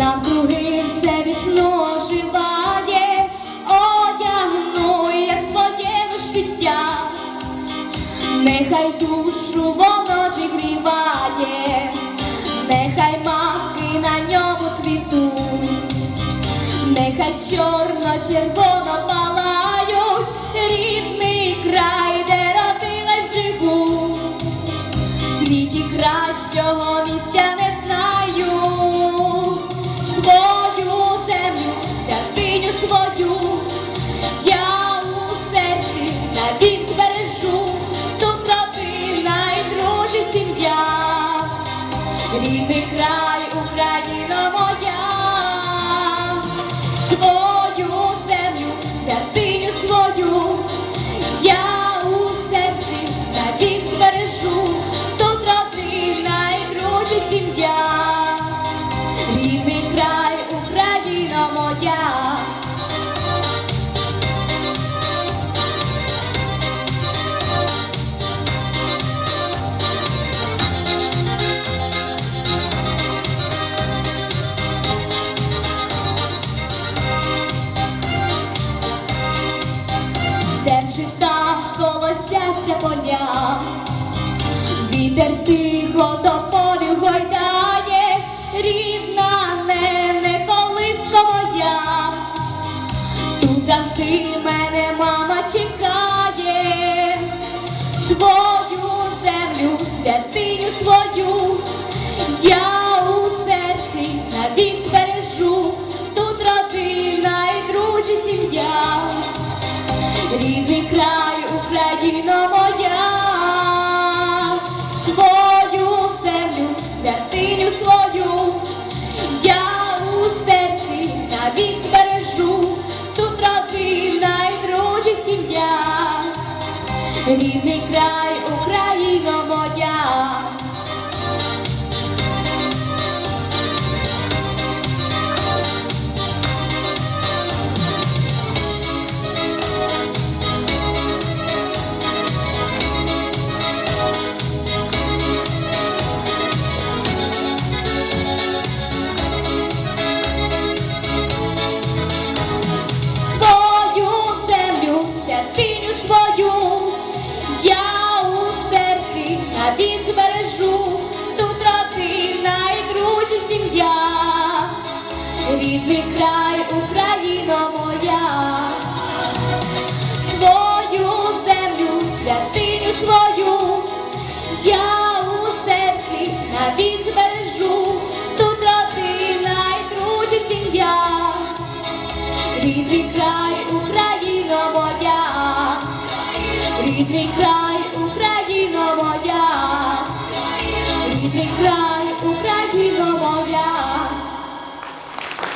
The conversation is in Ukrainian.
навкруги все вічно живає, одягну, своє життя, нехай душу воно зігріває, нехай маски на ньому цвітуть, нехай чорно-червоно палають, рідний край, де родилась живу, світі кращого місця не вітер тихо до полю гойдає, рідна не, не колиска моя, завжди мене мама чекає, свою землю, святиню свою, я у серці навік збережу, тут родина і друзі сім'я. Рідний край, Україна рідний край, Україна рідний край, Україна моя, твою землю, святиню свою, я у серці навіть збережу, тут родина і друзі сім'я, рідний край, Україна моя, рідний край.